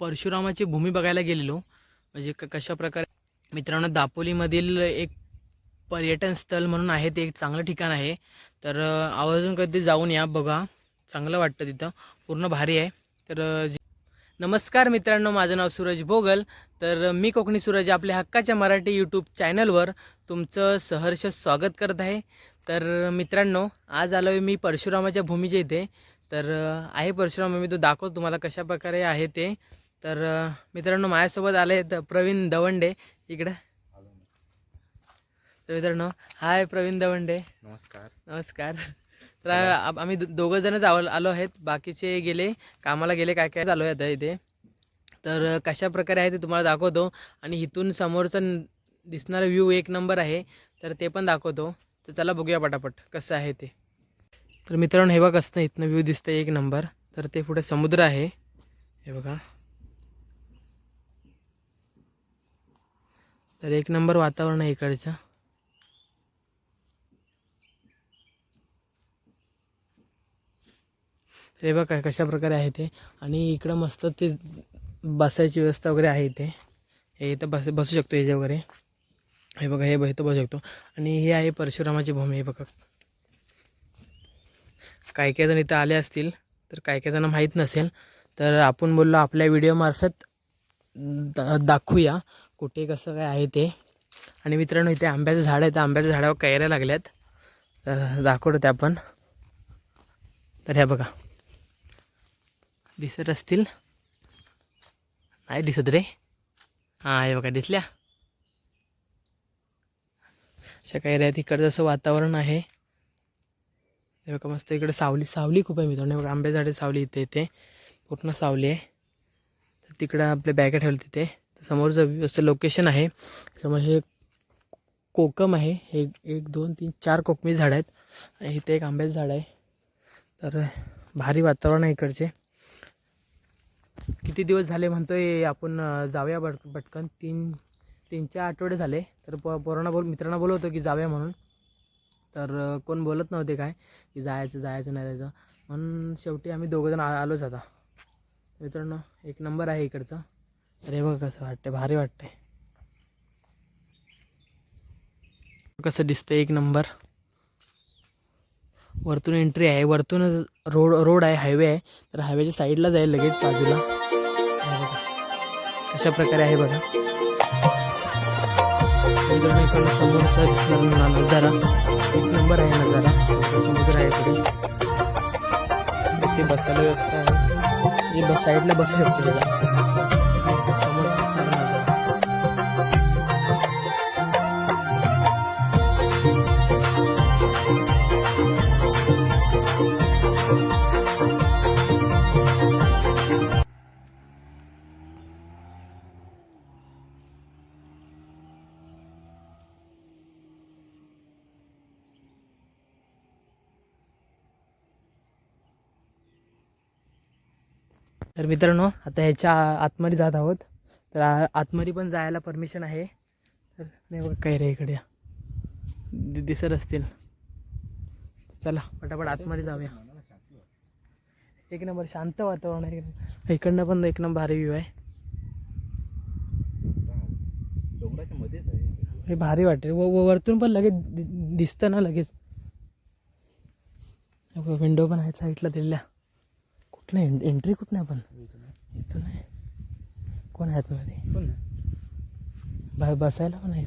परशुरामाची भूमी बघायला गेलेलो. म्हणजे क कशा प्रकारे मित्रांनो दापोलीमधील एक पर्यटन स्थळ म्हणून आहे ते एक चांगलं ठिकाण आहे. तर आवर्जून कधी जाऊन या बघा. चांगलं वाटतं तिथं. पूर्ण भारी आहे. तर नमस्कार मित्रांनो माझं नाव सूरज भोगल. तर मी कोकणी सूरज आपल्या हक्काच्या मराठी यूट्यूब चॅनलवर तुमचं सहर्ष स्वागत करत आहे. तर मित्रांनो आज आलो आहे मी परशुरामाच्या भूमीच्या इथे. तर आहे परशुराम मी तो दाखवतो तुम्हाला कशा प्रकारे आहे ते. तर मित्रांनो माझ्यासोबत आले आहेत प्रवीण दवंडे इकडं. तर मित्रांनो हाय प्रवीण दवंडे. नमस्कार. नमस्कार. तर आम्ही दोघं जणच आव आलो आहेत. बाकीचे गेले कामाला गेले काय काय चालू आहे आता इथे. तर कशा प्रकारे आहे ते तुम्हाला दाखवतो. आणि इथून समोरचा दिसणारा व्ह्यू एक नंबर आहे. तर ते पण दाखवतो. तर चला बघूया पटापट कसं आहे ते. तर मित्रांनो हे बघ असतं इथनं व्ह्यू दिसतं एक नंबर. तर ते पुढे समुद्र आहे. हे बघा. तर एक नंबर वातावरण आहे इकडचं. हे बघा कशा प्रकारे आहे ते. आणि इकडं मस्त ते बसायची व्यवस्था वगैरे आहे इथे. हे इथं बस बसू शकतो याच्या वगैरे. हे बघा हे ब- इथं बसू शकतो. आणि हे आहे परशुरामाची भूमी हे बघा. काही काही जण इथं आले असतील तर काही काही जण माहीत नसेल तर आपण बोललो आपल्या व्हिडिओमार्फत दा दाखवूया. कुठे कसं काय आहे ते. आणि मित्रांनो इथे आंब्याचं झाड आहे. तर आंब्याच्या झाडावर कैऱ्या लागल्यात. तर दाखवतो ते आपण. तर ह्या बघा. दिसत असतील? नाही दिसत रे. हां हे बघा दिसल्या. अशा कैऱ्या आहेत. इकडचं असं वातावरण आहे. हे बघा मस्त इकडे सावली सावली खूप आहे मित्रांनो. बघा आंब्या झाडे सावली इथे इथे. पूर्ण सावली आहे. तर तिकडं आपल्या बॅगा ठेवलं तिथे. समोरचं असं लोकेशन आहे. समोर हे कोकम आहे. हे एक दोन तीन चार कोकमी झाड आहेत. आणि इथे एक आंब्याचं झाड आहे. तर भारी वातावरण आहे इकडचे. किती दिवस झाले म्हणतोय आपण जाऊया बट भटकन तीन तीन चार आठवडे झाले. तर प पोरांना बोल मित्रांना बोलवतो की जाऊया म्हणून. तर कोण बोलत नव्हते काय? की जायचं जायचं नाही जायचं. म्हणून शेवटी आम्ही दोघंजण आ आलोच आता. मित्रांनो एक नंबर आहे इकडचं. अरे बघ कसं वाटतंय भारी वाटतंय. कसं दिसतंय एक नंबर. वरतून एंट्री आहे. वरतून रोड रोड आहे हायवे आहे. तर हायवेच्या साईडला जाईल लगेच बाजूला. अशा कशा प्रकारे आहे बघा. मित्रांनो समोरचा दिसणार नजारा. एक नंबर आहे नजारा. समुद्र आहे इकडे. बसायला व्यवस्था आहे. बस साईडला बसू शकतो त्याला. समोर दिसणार नजारा. तर मित्रांनो आता ह्याच्या आतमध्ये जात आहोत. तर आतमध्ये पण जायला परमिशन आहे. तर नाही बघ काय रे इकडे. दि- दिसत असतील. चला पटापट आतमध्ये जाऊया. एक नंबर शांत वातावरण आहे. इकडनं पण एक नंबर भारी व्ह्यू आहे. मध्येच आहे हे भारी वाटते व वरतून पण लगेच दि- दिसतं ना लगेच. विंडो पण आहेत साईडला दिलेल्या. कुठलं एंट्री कुठं नाही पण? इथून आहे. कोण आहेत मध्ये? बा बसायला पण आहे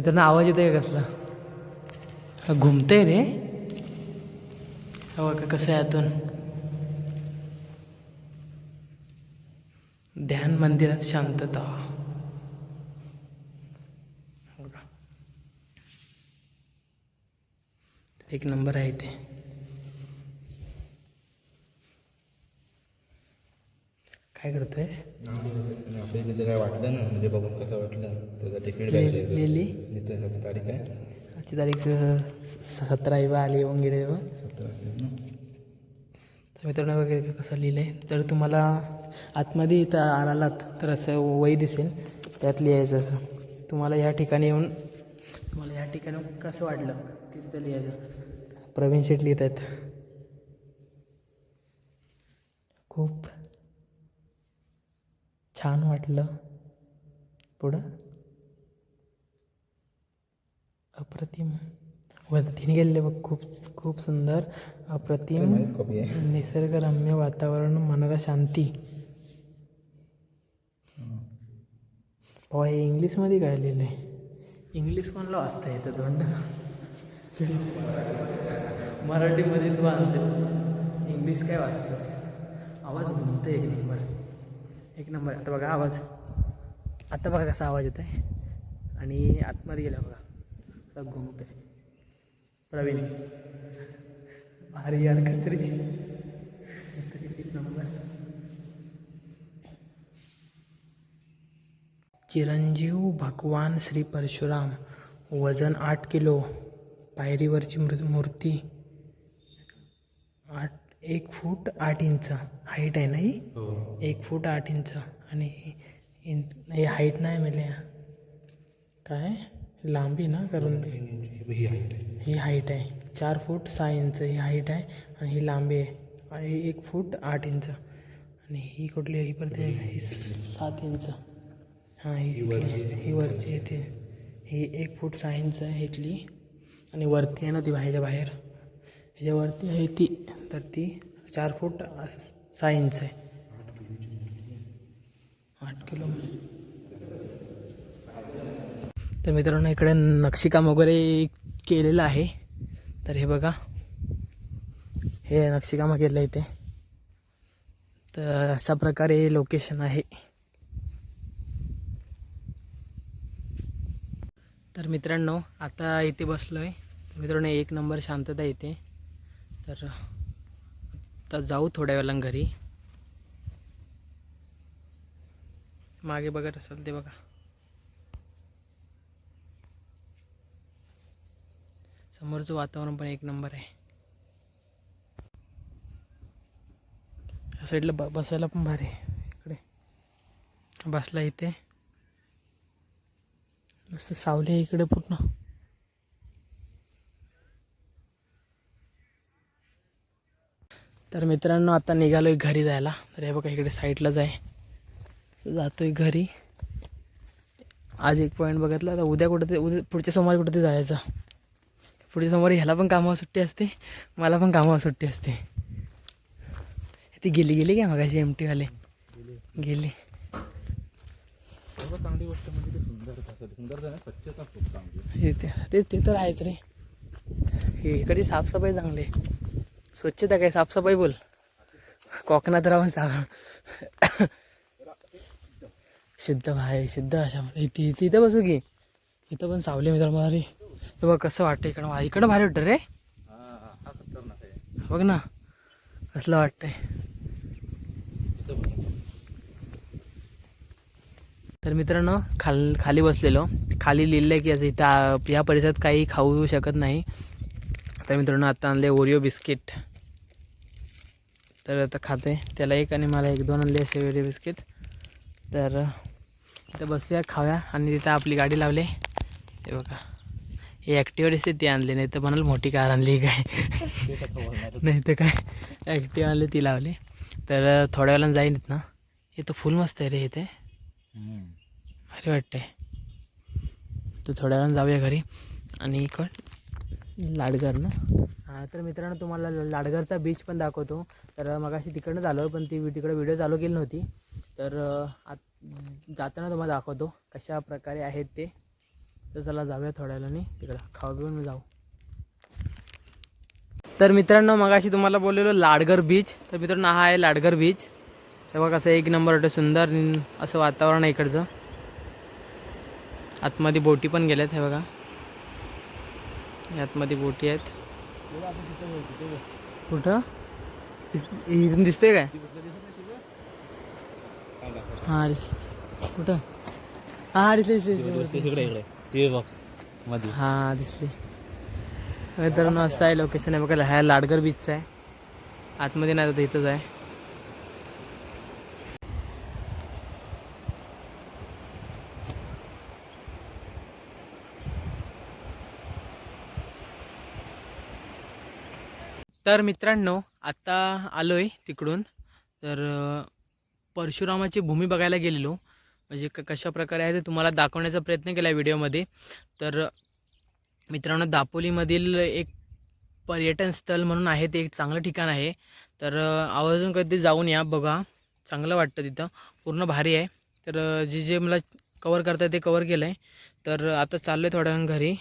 त्यांना आवाज येतोय का कसला? हा, घुमतंय रे. हवा का कसं आहे आतून? ध्यान मंदिरात शांतता. एक नंबर आहे ते. काय करतोयस आपल्या तिथे काय वाटलं ना म्हणजे बघून कसं वाटलं. त्याचा ते फीडबॅक लिहिली तारीख आहे. आजची तारीख सतरा इवा आली येऊन गेले तेव्हा. तर मित्रांनो वगैरे कसं लिहिलं आहे तर तुम्हाला आतमध्ये इथं आलात तर असं वही दिसेल. त्यात लिहायचं असं. तुम्हाला ह्या ठिकाणी येऊन तुम्हाला ह्या ठिकाणी कसं वाटलं तिथं लिहायचं. प्रवीण शेठ लिहित आहेत खूप छान वाटलं. पुढं? अप्रतिम. वरतीने गेलेले बघ खूप खूप सुंदर. अप्रतिम निसर्गरम्य वातावरण मनाला शांती. हो हे इंग्लिशमध्ये काय लिहिलं आहे. इंग्लिश कोणाला वाचता येतं तोंड? मराठीमध्ये तू आणते. इंग्लिश काय वाचतोस? आवाज घुमतो एक नंबर. एक नंबर. आता बघा आवाज. आता बघा कसा आवाज येत आहे आणि आतमध्ये गेला बघा. असा घुमतोय. प्रवीण. भारी यार काहीतरी एक नंबर. चिरंजीव भगवान श्री परशुराम वजन आठ किलो पायरीवरची मृ मूर्ती आठ एक फूट आठ इंच. हाईट आहे ना ही? हो. एक फूट आठ इंच आणि ही हे हाईट नाही मिळले काय? लांबी ना करून दे. ही हाईट आहे. ही हाईट आहे. चार फूट सहा इंच ही हाईट आहे आणि ही लांबी आहे. आणि ही एक फूट आठ इंच. आणि ही कुठली? ही परत ही सात इंच. हां ही ही वरची येते ही एक फूट सहा इंच आहे इथली. आणि वरती आहे ना ती बाहेरच्या बाहेर. ह्याच्यावरती आहे ती. तर ती चार फूट सहा इंच आहे आठ किलो तर मित्रांनो इकडे नक्षीकाम वगैरे केलेलं आहे. तर हे बघा. हे नक्षीकाम केलं आहे इथे. तर अशा प्रकारे लोकेशन आहे. तर मित्रांनो आता इथे बसलो आहे तर मित्रांनो एक नंबर शांतता इथे. तर आता जाऊ थोड्या वेळानं घरी. मागे बघत असाल ते बघा. समोरचं वातावरण पण एक नंबर आहे. या साईडला ब बसायला पण भारी आहे. इकडे. बसला इथे. मस्त सावली आहे इकडे पूर्ण. तर मित्रांनो आता निघालोय घरी जायला. तर हे बघा इकडे साईडलाच आहे जातोय घरी. आज एक पॉईंट बघितला. आता उद्या कुठं ते उद्या पुढच्या सोमवारी कुठं ते जायचं. पुढच्या सोमवारी ह्याला पण कामावर सुट्टी असते. मला पण कामावर सुट्टी असते. ती गेली गेली काय मगाशी एम टीवाले गेली. चांगली गोष्ट म्हणजे हे ते तर आहेच रे. इकडची साफसफाई चांगली आहे. स्वच्छता काय साफसफाई बोल. कोकणात राहून सांग शुद्ध भाई शुद्ध अशा इथे इथे इथं बसू की. इथं पण सावली मित्र मला हे बघ कसं वाटतं इकडं इकडं भारी वाटतं रे. बघ ना कसलं वाटतंय. तर मित्रांनो खाल खाली बसलेलो. खाली लिहिलं आहे की असं इथं या परिसरात काही खाऊ शकत नाही. तर मित्रांनो आता आणले ओरिओ बिस्किट तर आता खाते. त्याला एक आणि मला एक दोन आणले असे ओरिओ बिस्किट तर इथं बसूया खाऊया. आणि तिथं आपली गाडी लावली. हे बघा. हे ॲक्टिवा दिसते ती आणली नाही तर म्हणाल मोठी कार आणली काय? ते नाही तर काय? ॲक्टिवा आणली ती लावली. तर थोड्या वेळानं जाईन ना हे तर फुल मस्त आहे रे इथे. भारी वाटते तर थोड्या वेळानं जाऊया घरी. आणि इकड लाडगर ना? हां तर मित्रांनो तुम्हाला लाडघरचा बीच पण दाखवतो. तर मग अशी तिकडनं आलो पण ती तिकडं व्हिडिओ चालू केली नव्हती. तर आत जाताना तुम्हाला दाखवतो कशा प्रकारे आहेत ते. तर चला जाऊया थोड्या वेळाने तिकडं खाऊ पिऊन जाऊ. तर मित्रांनो मग अशी तुम्हाला बोललेलो लाडगर बीच तर मित्रांनो हा आहे लाडगर बीच तेव्हा कसं एक नंबर वाटतं सुंदर असं वातावरण आहे इकडचं. आतमध्ये बोटी पण गेल्यात हे बघा. आतमध्ये बोटी आहेत. कुठं? इथून दिसतंय काय? हां कुठं? हां दिसले दिसले दिसले इकडे इकडे ते बघमध्ये हां दिसले. मित्रांनो असं आहे लोकेशन आहे. बघा हा लाडगर बीचचा आहे. आतमध्ये नाही आता इथंच आहे. तर मित्रांनो आत्ता आलो आहे तिकडून. तर परशुरामाची भूमी बघायला गेलेलो. म्हणजे क कशा प्रकारे आहे ते तुम्हाला दाखवण्याचा प्रयत्न केला व्हिडिओमध्ये. तर मित्रांनो दापोलीमधील एक पर्यटन स्थळ म्हणून आहे ते एक चांगलं ठिकाण आहे. तर आवर्जून कधी जाऊन या बघा. चांगलं वाटतं तिथं. पूर्ण भारी आहे. तर जे जे मला कवर करता ते कवर केलं आहे तर आता चाललो आहे थोड्या घरी.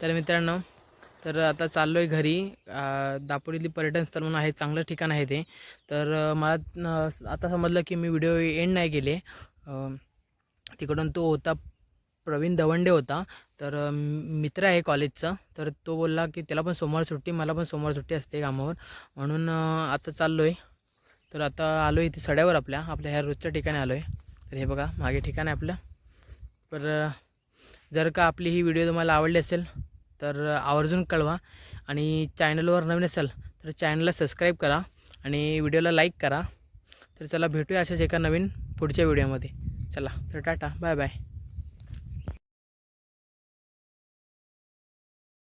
तर मित्रांनो तर आता चाललो आहे घरी अ, दापोलीतली पर्यटन स्थळ म्हणून आहे चांगलं ठिकाण आहे ते. तर मला आता समजलं की मी व्हिडिओ एंड नाही केले. तिकडून तो होता प्रवीण दवंडे होता. तर मित्र आहे कॉलेजचा. तर तो बोलला की त्याला पण सोमवार सुट्टी मला पण सोमवार सुट्टी असते कामावर. म्हणून आता चाललो आहे तर आता आलो आहे इथे सड्यावर आपल्या आपल्या ह्या रोजच्या ठिकाणी आलो आहे तर हे बघा मागे ठिकाण आहे आपलं. तर जर का आपली ही व्हिडिओ तुम्हाला आवडली असेल तर आवर्जून कळवा. आणि चॅनलवर नवीन असेल तर चॅनलला सबस्क्राईब करा आणि व्हिडिओला लाईक करा. तर चला भेटूया अशाच एका नवीन पुढच्या व्हिडिओमध्ये चला तर टाटा बाय बाय